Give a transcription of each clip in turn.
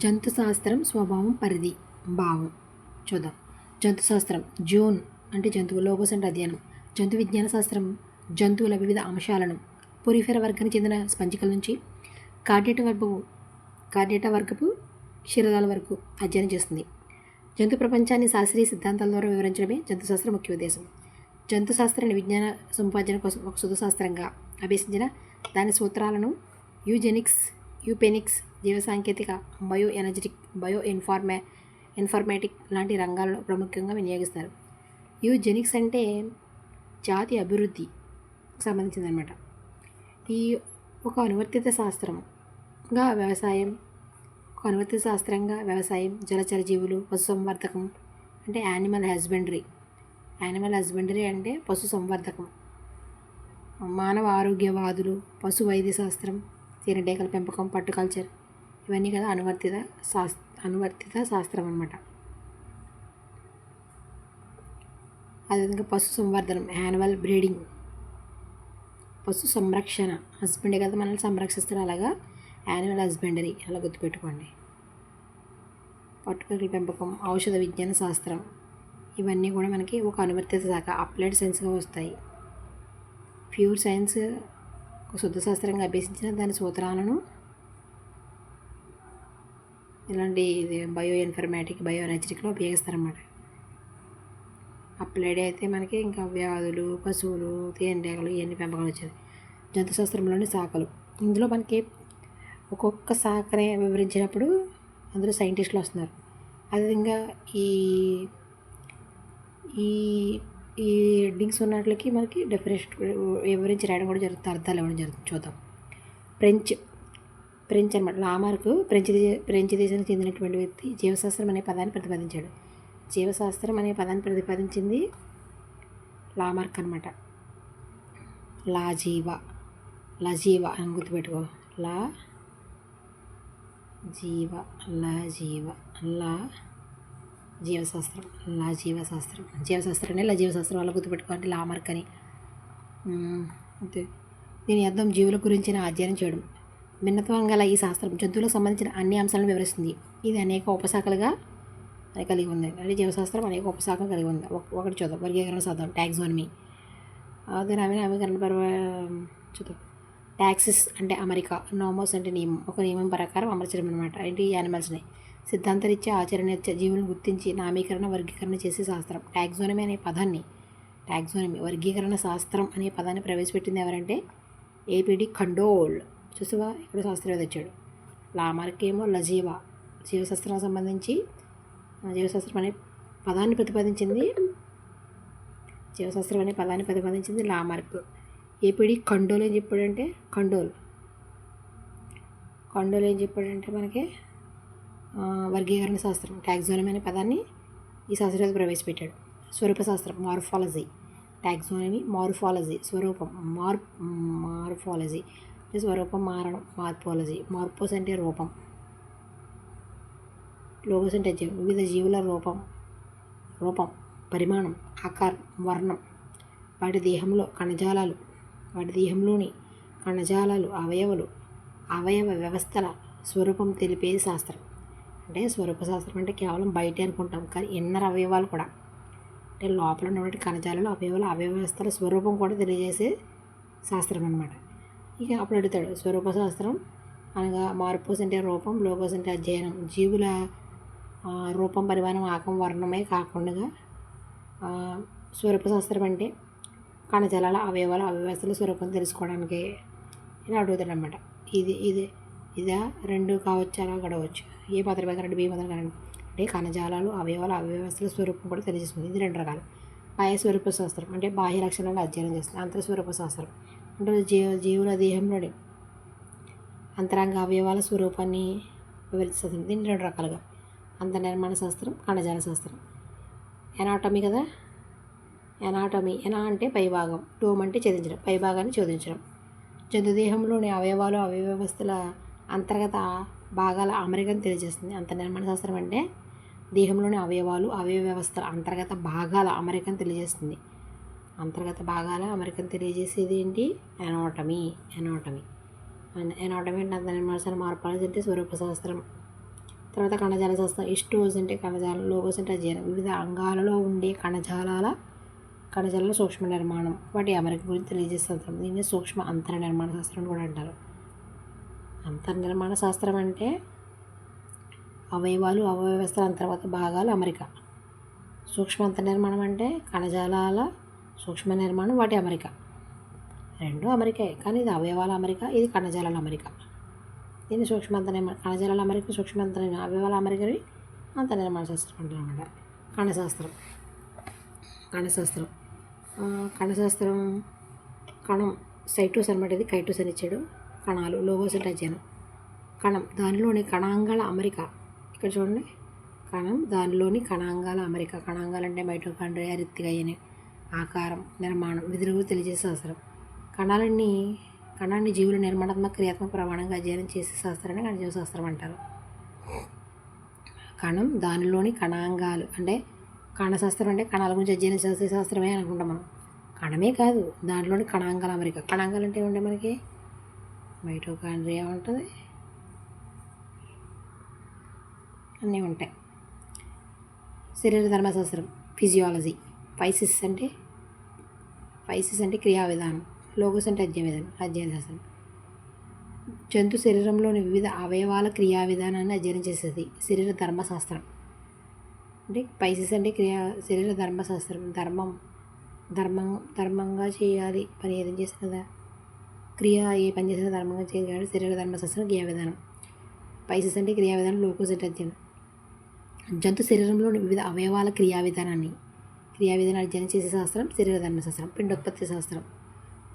జంతు శాస్త్రం స్వభావం పరిధి భావం చూద్దాం జంతు శాస్త్రం జూన్ అంటే జంతువు లోగోస్ అంటే అధ్యయనం. జంతు విజ్ఞాన శాస్త్రం జంతువుల వివిధ అంశాలను పొరిఫెర వర్గానికి చెందిన స్పంజికల నుంచి కార్డేట వర్గపు కార్డేట వర్గపు క్షీరదాల వరకు అధ్యయనం చేస్తుంది. జంతు ప్రపంచాన్ని శాస్త్రీయ సిద్ధాంతాల ద్వారా వివరించడమే జంతు శాస్త్రం ముఖ్య ఉద్దేశం. జంతు శాస్త్రాన్ని విజ్ఞాన సముపార్జన కోసం ఒక శుద్ధ శాస్త్రంగా అభ్యసించిన దాని సూత్రాలను యూజెనిక్స్ యూపెనిక్స్ జీవసాంకేతిక బయో ఎనర్జెటిక్ బయో ఇన్ఫార్మే ఇన్ఫర్మేటిక్ లాంటి రంగాలలో ప్రాముఖ్యంగా వినియోగిస్తారు. యూజెనిక్స్ అంటే జాతి అభివృద్ధి సంబంధించిందనమాట ఈ ఒక అనువర్తిత శాస్త్రంగా వ్యవసాయం ఒక అనువర్తిత శాస్త్రంగా వ్యవసాయం జలచర జీవులు పశు సంవర్ధకం అంటే యానిమల్ హస్బెండరీ. యానిమల్ హస్బెండరీ అంటే పశు సంవర్ధకం మానవ ఆరోగ్యవాదులు పశు వైద్య శాస్త్రం తేనెటీగల పెంపకం పట్టు కల్చర్ ఇవన్నీ కదా అనువర్తిత శాస్ అనువర్తిత శాస్త్రం అనమాట అదేవిధంగా పశు సంవర్ధనం యానిమల్ బ్రీడింగ్ పశు సంరక్షణ హస్బెండ్ కదా మనల్ని సంరక్షిస్తారు అలాగా? యానిమల్ హస్బెండరీ అలా గుర్తుపెట్టుకోండి. పట్టుకల పెంపకం ఔషధ విజ్ఞాన శాస్త్రం ఇవన్నీ కూడా మనకి ఒక అనువర్తిత శాఖ అప్లైడ్ సైన్స్గా వస్తాయి. ప్యూర్ సైన్స్ ఒక శుద్ధ శాస్త్రంగా అభ్యసించిన దాని సూత్రాలను ఇలాంటి బయో ఇన్ఫర్మేటిక్ బయో ఎనర్జెటిక్లో ఉపయోగిస్తారన్నమాట. అప్లైడ్ అయితే మనకి ఇంకా వ్యాధులు పశువులు తేనెటీగలు ఇవన్నీ పెంపకం వచ్చేది. జంతు శాస్త్రంలోని శాఖలు ఇందులో మనకి ఒక్కొక్క శాఖనే వివరించినప్పుడు అందులో సైంటిస్టులు వస్తున్నారు. అదేవిధంగా ఈ ఈ ఈ హెడ్డింగ్స్ ఉన్నట్లకి మనకి డెఫినేషన్ వివరించి రాయడం కూడా జరుగుతుంది అర్థాలు ఇవ్వడం జరుగుతుంది. చూద్దాం. ఫ్రెంచ్ ఫ్రెంచ్ అనమాట లామార్క్ ఫ్రెంచ్ ఫ్రెంచ్ దేశానికి చెందినటువంటి వ్యక్తి జీవశాస్త్రం అనే పదాన్ని ప్రతిపాదించాడు జీవశాస్త్రం అనే పదాన్ని ప్రతిపాదించింది లామార్క్ అనమాట లాజీవ లజీవ అని గుర్తుపెట్టుకో లా జీవ లా జీవ లా జీవశాస్త్రం లా జీవశాస్త్రం జీవశాస్త్రం లా జీవశాస్త్రం వల్ల అంటే లామార్క్ అని అంతే దీని అర్థం జీవుల గురించిన అధ్యయనం చేయడం భిన్నత్వం గల ఈ శాస్త్రం జంతువులకు సంబంధించిన అన్ని అంశాలను వివరిస్తుంది. ఇది అనేక ఉపశాఖలుగా కలిగి ఉంది. అంటే జీవశాస్త్రం అనేక ఉపశాఖలు కలిగి ఉంది. ఒకటి చూద్దాం. వర్గీకరణ శాస్త్రం ట్యాక్సోనమీ అదే నవీన నవీకరణ పర్వ చూద్దాం. ట్యాక్సిస్ అంటే అమెరికా. నోమోస్ అంటే నియమం. ఒక నియమం ప్రకారం అమర్చడం అనమాట అంటే ఈ యానిమల్స్ని సిద్ధాంతరీత్యా ఆచరణరీత్యా జీవులను గుర్తించి నామీకరణ వర్గీకరణ చేసే శాస్త్రం. ట్యాక్సోనమీ అనే పదాన్ని ట్యాక్సోనమీ వర్గీకరణ శాస్త్రం అనే పదాన్ని ప్రవేశపెట్టింది ఎవరంటే ఏపీడి ఖండోల్ చూసావా? ఇక్కడ శాస్త్రవేత్త వచ్చాడు లామార్క్ ఏమో లజీవా. జీవశాస్త్రం సంబంధించి జీవశాస్త్రం అనే పదాన్ని ప్రతిపాదించింది. జీవశాస్త్రం అనే పదాన్ని ప్రతిపాదించింది లామార్క్. ఏపీడి ఖండోల్ ఏం చెప్పాడంటే? ఖండోల్. ఖండోల్ ఏం చెప్పాడంటే మనకి వర్గీకరణ శాస్త్రం ట్యాక్సోనమీ అనే పదాన్ని ఈ శాస్త్రవేత్త ప్రవేశపెట్టాడు. స్వరూప శాస్త్రం మార్ఫాలజీ. ట్యాక్సోనమీ మార్ఫాలజీ స్వరూపం మార్ మార్ఫాలజీ. స్వరూపం మారడం మార్పోలజీ. మార్పోస్ అంటే రూపం. లోగోస్ అంటే వివిధ జీవుల రూపం రూపం పరిమాణం ఆకారం వర్ణం. వాటి దేహంలో కణజాలాలు వాటి దేహంలోని కణజాలాలు అవయవాలు అవయవ వ్యవస్థల స్వరూపం తెలిపేది శాస్త్రం. అంటే స్వరూప శాస్త్రం అంటే కేవలం బయట అనుకుంటాం కానీ ఇన్నర్ అవయవాలు కూడా. అంటే లోపల ఉన్నటువంటి కణజాలాలు అవయవాలు అవయవ వ్యవస్థల స్వరూపం కూడా తెలియజేసే శాస్త్రం అనమాట ఇక అప్పుడు అడుగుతాడు స్వరూప శాస్త్రం అనగా మార్పుస్ అంటే రూపం లోకస్ అంటే అధ్యయనం. జీవుల రూపం పరిమాణం ఆకం వర్ణమే కాకుండా స్వరూప శాస్త్రం అంటే కణజాలాల అవయవాల అవ్యవస్థల స్వరూపం తెలుసుకోవడానికి ఇలా అడుగుతాడు అనమాట ఇది ఇది ఇదా రెండు కావచ్చు అలా గడవచ్చు. ఏ పత్ర ప్రకారం రెండు బి పత్రం కరెంట్ అంటే కణజాలాలు అవయవాల అవ్యవస్థల స్వరూపం కూడా తెలియజేస్తుంది. ఇది రెండు రకాలు. బాహ్య స్వరూప శాస్త్రం అంటే బాహ్య లక్షణాలు అధ్యయనం చేస్తుంది. అంతర్స్వరూప శాస్త్రం అంటే జీవ జీవుల దేహంలోని అంతరంగ అవయవాల స్వరూపాన్ని వివరిస్తుంది. దీన్ని రెండు రకాలుగా. అంత నిర్మాణ శాస్త్రం కణజాల శాస్త్రం. ఎనాటమీ కదా? ఎనాటమీ ఎనా అంటే పైభాగం. టోమ్ అంటే ఛేదించడం పైభాగాన్ని ఛేదించడం. జంతుదేహంలోని అవయవాలు అవయవ వ్యవస్థల అంతర్గత భాగాల అమరికను తెలియజేస్తుంది. అంత నిర్మాణ శాస్త్రం అంటే దేహంలోని అవయవాలు అవయవ వ్యవస్థల అంతర్గత భాగాల అమరికను తెలియజేస్తుంది. అంతర్గత భాగాల అమెరికన్ తెలియజేసేది ఏంటి? ఎనోటమీ ఎనోటమీ ఎనోటమీ అంటే అంత నిర్మాణ మార్పాలు అంటే స్వరూప శాస్త్రం తర్వాత కణజాల శాస్త్రం. ఇస్టోస్ అంటే కణజాలం లోగోస్ అంటే అధ్యయనం. వివిధ అంగాలలో ఉండే కణజాలాల కణజాల సూక్ష్మ నిర్మాణం. వాటి అమెరికా గురించి తెలియజేస్తాం దీన్ని సూక్ష్మ అంతర నిర్మాణ శాస్త్రం అని కూడా అంటారు. అంతర్నిర్మాణ శాస్త్రం అంటే అవయవాలు అవయవస్థల అంతర్గత భాగాలు అమరిక. సూక్ష్మ అంతర్నిర్మాణం అంటే కణజాలాల సూక్ష్మ నిర్మాణం వాటి అమెరిక. రెండు అమరికే కానీ ఇది అవయవాల అమెరిక ఇది కణజాలాల అమెరిక. దీన్ని సూక్ష్మంత నిర్మాణ కణజాలాల అమెరిక సూక్ష్మంత నిర్మాణ అవయవాల అమరికని అంత నిర్మాణ శాస్త్రం అంటారు అనమాట కణశాస్త్రం. కణశాస్త్రం కణశాస్త్రం కణం సైటోస్ అనమాట ఇది. కైటోస్ అని ఇచ్చాడు. కణాలు లోగోస్ అంటే అధ్యయనం కణం దానిలోని కణాంగాల అమరిక. ఇక్కడ చూడండి. కణం దానిలోని కణాంగాల అమరిక. కణాంగాలు అంటే మైటోకాండ్రియా అయ్యాయి ఆకారం నిర్మాణం విధులు తెలియజేసే శాస్త్రం కణాలన్నీ కణాన్ని జీవుల నిర్మాణాత్మక క్రియాత్మక ప్రమాణంగా అధ్యయనం చేసే శాస్త్రాన్ని కణజీవ శాస్త్రం అంటారు. కణం దానిలోని కణాంగాలు అంటే కణశాస్త్రం అంటే కణాల గురించి అధ్యయనం చేసే శాస్త్రమే అనుకుంటాం మనం. కణమే కాదు దాంట్లోని కణాంగాల అమరిక. కణాంగాలు అంటే ఏముంటాయి మనకి? మైటోకాండ్రియా ఉంటుంది. అన్నీ ఉంటాయి. శరీర ధర్మశాస్త్రం ఫిజియాలజీ పైసిస్ అంటే ఫైసిస్ అంటే క్రియా విధానం లోగోస్ అంటే అధ్యయన విధానం అధ్యయన శాస్త్రం. జంతు శరీరంలోని వివిధ అవయవాల క్రియా విధానాన్ని అధ్యయనం చేసేది శరీర ధర్మశాస్త్రం. అంటే పైసెస్ అంటే క్రియా శరీర ధర్మశాస్త్రం ధర్మం ధర్మం ధర్మంగా చేయాలి పని ఏదైనా చేసిన కదా? క్రియ ఏ పని చేసినా ధర్మంగా చేయాలి శరీర ధర్మశాస్త్రం క్రియా విధానం. పైసెస్ అంటే క్రియా విధానం లోకోస్ అంటే అధ్యయనం. జంతు శరీరంలోని వివిధ అవయవాల క్రియా విధానాన్ని క్రియావిధిని అధ్యయనం చేసే శాస్త్రం శరీరధర్మ శాస్త్రం పిండోత్పత్తి శాస్త్రం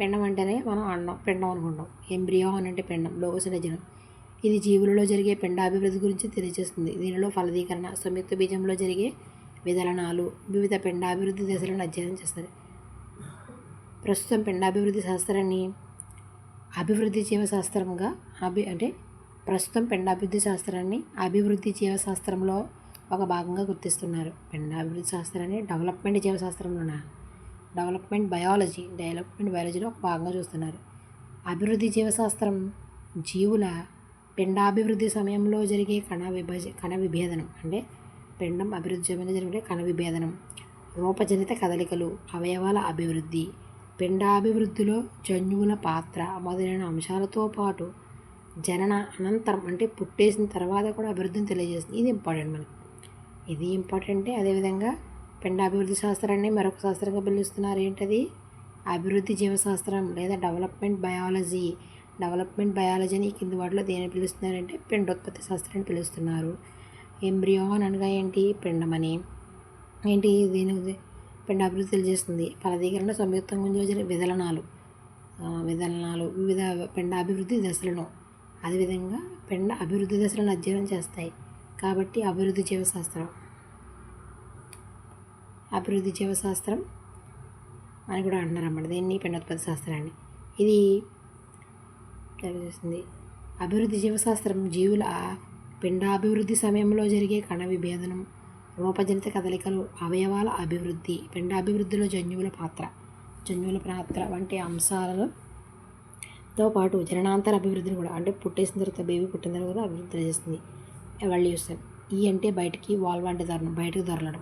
పిండం అంటేనే మనం అన్నం పిండం అనుకుంటాం. ఎంబ్రియో అని అంటే పిండం లోగోస్ అంటే జనం ఇది జీవులలో జరిగే పిండాభివృద్ధి గురించి తెలియజేస్తుంది. దీనిలో ఫలదీకరణ సంయుక్త బీజంలో జరిగే విదలనాలు వివిధ పిండాభివృద్ధి దశలను అధ్యయనం చేస్తారు. ప్రస్తుతం పిండాభివృద్ధి శాస్త్రాన్ని అభివృద్ధి జీవశాస్త్రంగా అభి అంటే ప్రస్తుతం పిండాభివృద్ధి శాస్త్రాన్ని అభివృద్ధి జీవశాస్త్రంలో ఒక భాగంగా గుర్తిస్తున్నారు. పిండాభివృద్ధి శాస్త్రాన్ని డెవలప్మెంట్ జీవశాస్త్రంలోన? డెవలప్మెంట్ బయాలజీ డెవలప్మెంట్ బయాలజీలో ఒక భాగంగా చూస్తున్నారు. అభివృద్ధి జీవశాస్త్రం జీవుల పిండాభివృద్ధి సమయంలో జరిగే కణ విభజ కణ విభేదనం అంటే పిండం అభివృద్ధి సమయంలో జరిగే కణ విభేదనం రూపజనిత కదలికలు అవయవాల అభివృద్ధి పిండాభివృద్ధిలో జన్యువుల పాత్ర మొదలైన అంశాలతో పాటు జనన అనంతరం అంటే పుట్టేసిన తర్వాత కూడా అభివృద్ధిని తెలియజేస్తుంది. ఇది ఇంపార్టెంట్ మనకి. ఇది ఇంపార్టెంటే. అదేవిధంగా పిండాభివృద్ధి శాస్త్రాన్ని మరొక శాస్త్రంగా పిలుస్తున్నారు. ఏంటది? అభివృద్ధి జీవశాస్త్రం లేదా డెవలప్మెంట్ బయాలజీ. డెవలప్మెంట్ బయాలజీని కింద వాటిలో దేని పిలుస్తున్నారంటే పిండోత్పత్తి శాస్త్రాన్ని పిలుస్తున్నారు. ఎంబ్రియోన్ అనగా ఏంటి? పిండమని ఏంటి దీని పిండ అభివృద్ధి తెలియజేస్తుంది. ఫలదీకరణ సంయుక్తం గురించి జరిగే విదలనాలు. వివిధ విదలనాలు. వివిధ పిండాభివృద్ధి దశలను. అదేవిధంగా పిండ అభివృద్ధి దశలను అధ్యయనం చేస్తాయి. కాబట్టి అభివృద్ధి జీవశాస్త్రం. అభివృద్ధి జీవశాస్త్రం అని కూడా అంటున్నారు దీన్ని పిండోత్పత్తి శాస్త్రాన్ని. ఇది తెలియజేస్తుంది అభివృద్ధి జీవశాస్త్రం జీవుల పిండాభివృద్ధి సమయంలో జరిగే కణ విభేదనం రూపజనిత కదలికలు అవయవాల అభివృద్ధి పిండాభివృద్ధిలో జన్యువుల పాత్ర జన్యువుల పాత్ర వంటి అంశాలతో పాటు జననాంతర అభివృద్ధిని కూడా అంటే పుట్టేసిన తర్వాత బేబీ పుట్టిన తర్వాత అభివృద్ధి చేస్తుంది. ఎవల్యూషన్ ఈ అంటే బయటికి వాల్ వంటి ధరను బయటకు దొరలడం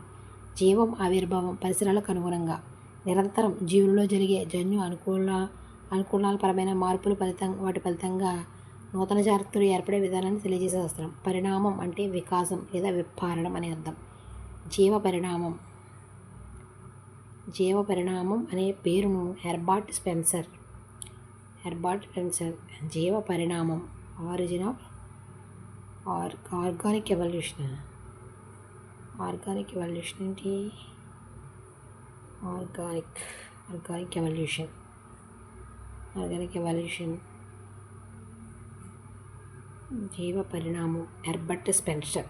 జీవం ఆవిర్భావం పరిసరాలకు అనుగుణంగా. నిరంతరం జీవులలో జరిగే జన్యు అనుకూల అనుకూలాలపరమైన మార్పుల ఫలితం వాటి ఫలితంగా నూతన జాగ్రత్తలు ఏర్పడే విధానాన్ని తెలియజేసే శాస్త్రం. పరిణామం అంటే వికాసం లేదా విప్పారణం అనే అర్థం. జీవ పరిణామం. జీవ పరిణామం అనే పేరును హెర్బార్ట్ స్పెన్సర్. Herbert Spencer. జీవ పరిణామం. Origin of or organic evolution. Organic evolution ఏంటి? Organic organic evolution. Organic evolution. జీవ పరిణామం. Herbert Spencer.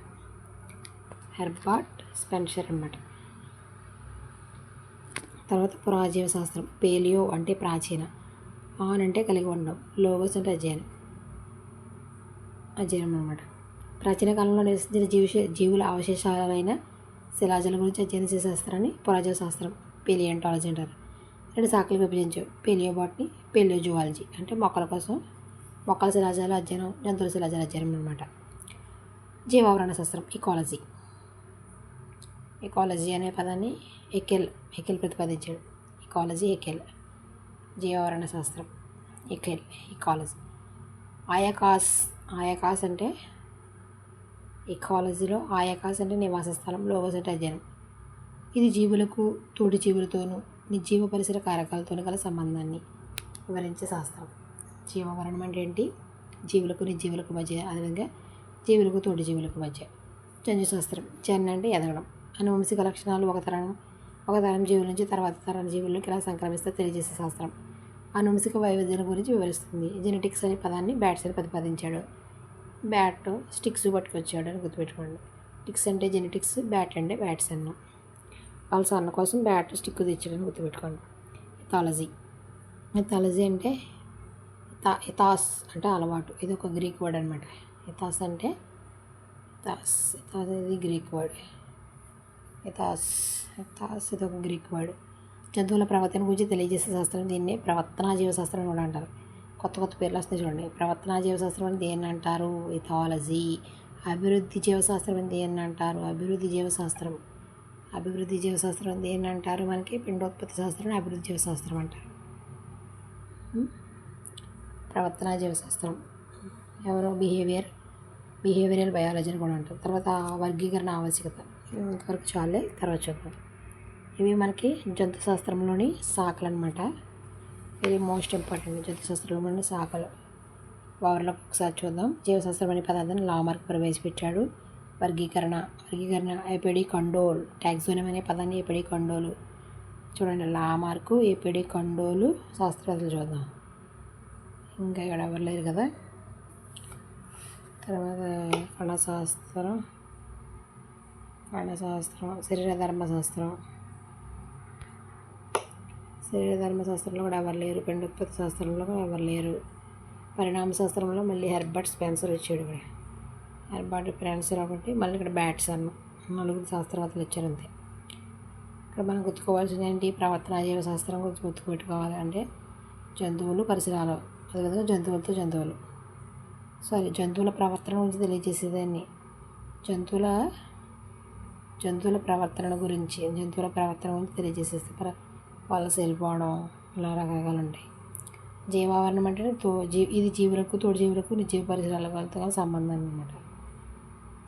హెర్బర్ట్ స్పెన్సర్ అన్నమాట. తర్వాత పురాజీవ శాస్త్రం. పేలియో అంటే ప్రాచీన. ఆన్ అంటే కలిగి ఉండడం. లోగోస్ అంటే అధ్యయనం. అధ్యయనం అనమాట ప్రాచీన కాలంలో నివసించిన జీవిష జీవుల అవశేషాలైన శిలాజాల గురించి అధ్యయనం చేసే శాస్త్రాన్ని పురాజీవ శాస్త్రం పేలియంటాలజీ అంటారు. రెండు శాఖలు విభజించు పేలియోబాట్ని పేలియోజువాలజీ అంటే మొక్కల కోసం మొక్కల శిలాజాల అధ్యయనం జంతువుల శిలాజాల అధ్యయనం అనమాట జీవావరణ శాస్త్రం ఇకాలజీ ఇకాలజీ అనే పదాన్ని ఎకెల్ ఎకెల్ ప్రతిపాదించాడు. ఇకాలజీ ఎకెల్. జీవావరణ శాస్త్రం ఎకెల్ ఇకాలజీ ఆయాకాస్ ఆయాకాస్ అంటే ఇకాలజీలో ఆయాకాస్ అంటే నివాస స్థలం లోగస్ అంటే అధ్యయనం. ఇది జీవులకు తోటి జీవులతోనూ నిర్జీవ పరిసర కారకాలతోనూ గల సంబంధాన్ని వివరించే శాస్త్రం. జీవవరణం అంటే ఏంటి? జీవులకు నిర్జీవులకు మధ్య అదేవిధంగా జీవులకు తోటి జీవులకు మధ్య. జన్యుశాస్త్రం జన్ అంటే ఎదగడం. అనువంశిక లక్షణాలు ఒక తరం ఒక తరం జీవుల నుంచి తర్వాత తరం జీవుల్లోకి ఎలా సంక్రమిస్తే తెలియజేసే శాస్త్రం. అనువంశిక వైవిధ్యాల గురించి వివరిస్తుంది. జెనెటిక్స్ అనే పదాన్ని బ్యాట్స్ అని ప్రతిపాదించాడు. బ్యాట్ స్టిక్స్ పట్టుకొచ్చాడు అని గుర్తుపెట్టుకోండి. స్టిక్స్ అంటే జెనెటిక్స్ బ్యాట్ అంటే బ్యాట్స్ అన్న. వాళ్ళ సన్న కోసం బ్యాట్ స్టిక్ తెచ్చాడని గుర్తుపెట్టుకోండి. ఎథాలజీ ఎథాలజీ అంటే ఎథాస్ అంటే అలవాటు. ఇది ఒక గ్రీక్ వర్డ్ అనమాట ఎథాస్ అంటే ఇతాస్ ఎథాస్ ఇది గ్రీక్ వర్డ్. ఎథాస్ ఎథాస్ ఇది ఒక గ్రీక్ వర్డ్. జంతువుల ప్రవర్తన గురించి తెలియజేసే శాస్త్రం దీన్ని ప్రవర్తనా జీవశాస్త్రం కూడా అంటారు. కొత్త కొత్త పేర్లు వస్తాయి చూడండి. ప్రవర్తనా జీవశాస్త్రం అని దేన్ని అంటారు? ఇథాలజీ అభివృద్ధి జీవశాస్త్రం అని దేన్ని అంటారు? అభివృద్ధి జీవశాస్త్రం. అభివృద్ధి జీవశాస్త్రం అని దేన్ని అంటారు? మనకి పిండోత్పత్తి శాస్త్రం అభివృద్ధి జీవశాస్త్రం అంటారు. ప్రవర్తనా జీవశాస్త్రం. ఎవరో బిహేవియర్ బిహేవియరల్ బయాలజీ అని కూడా అంటారు. తర్వాత వర్గీకరణ ఆవశ్యకత. ఇంతవరకు చాలే. తర్వాత చూద్దాం. ఇవి మనకి జంతు శాస్త్రంలోని శాఖలు అనమాట ఇది మోస్ట్ ఇంపార్టెంట్ జ్యోతిశాస్త్రం శాస్త్రంలోని శాఖలు. వారిలో ఒకసారి చూద్దాం. జీవశాస్త్రం అనే పదార్థాన్ని లామార్క్ ప్రవేశపెట్టాడు. వర్గీకరణ వర్గీకరణ ఎపిడి కండోల్ ట్యాక్సోనమ్ అనే పదాన్ని ఎపిడి కండోలు చూడండి లామార్కు ఎపిడి కండోలు శాస్త్రవేత్తలు చూద్దాం. ఇంకా ఇక్కడ ఎవరు లేరు కదా? తర్వాత కళాశాస్త్రం కళాశాస్త్రం శరీర ధర్మశాస్త్రం శరీర ధర్మశాస్త్రంలో కూడా ఎవరు లేరు. పిండోత్పత్తి శాస్త్రంలో కూడా ఎవరు లేరు. పరిణామ శాస్త్రంలో మళ్ళీ హెర్బర్ట్ స్పెన్సర్ వచ్చాడు ఇక్కడ హెర్బర్ట్ స్పెన్సర్ ఒకటి మళ్ళీ ఇక్కడ బ్యాట్స్ అన్న నలుగురు శాస్త్రవేత్తలు వచ్చారు అంతే. ఇక్కడ మనం గుర్తుకోవాల్సింది ఏంటి? ప్రవర్తన జీవ శాస్త్రం గురించి గుర్తుపెట్టుకోవాలి అంటే జంతువులు పరిసరాలు అదేవిధంగా జంతువులతో జంతువులు. సారీ జంతువుల ప్రవర్తన గురించి తెలియజేసేదాన్ని. జంతువుల జంతువుల ప్రవర్తన గురించి జంతువుల ప్రవర్తన గురించి తెలియజేసేస్తే. ప్ర వలస వెళ్ళిపోవడం ఇలా రకరకాలు ఉంటాయి. జీవావరణం అంటే తో జీ ఇది జీవులకు తోడు జీవులకు నిజీవ పరిసరాలతో సంబంధం అనమాట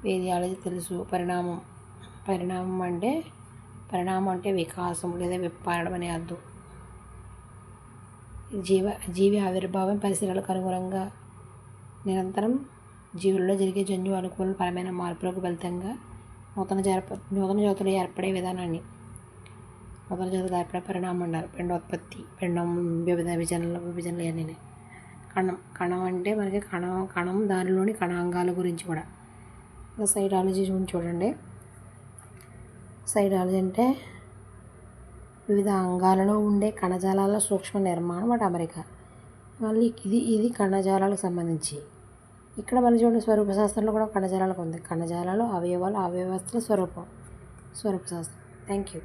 వేదియాలజీ తెలుసు. పరిణామం పరిణామం అంటే పరిణామం అంటే వికాసం లేదా విప్పారడం అనే అర్థం. జీవ జీవి ఆవిర్భావం పరిసరాలకు అనుగుణంగా నిరంతరం జీవుల్లో జరిగే జన్యు అనుకూల పరమైన మార్పులకు ఫలితంగా నూతన జరప నూతన జాతులు ఏర్పడే విధానాన్ని నూతన జాతులు ఏర్పడే పరిణామం అంటారు పిండోత్పత్తి పిండం వివిధ విభజనలు విభజనలు ఇవన్నీ. కణం కణం అంటే మనకి కణం కణం దానిలోని కణాంగాల గురించి కూడా. ఇంకా సైటాలజీ చూడండి. సైడాలజీ అంటే వివిధ అంగాలలో ఉండే కణజాలాల సూక్ష్మ నిర్మాణం వాటి అమెరికా. మళ్ళీ ఇది ఇది కణజాలాలకు సంబంధించి. ఇక్కడ మళ్ళీ చూడండి స్వరూప శాస్త్రంలో కూడా కణజాలాలకు ఉంది. కణజాలాలు అవయవాలు అవయవస్థల స్వరూపం. స్వరూప శాస్త్రం. Thank you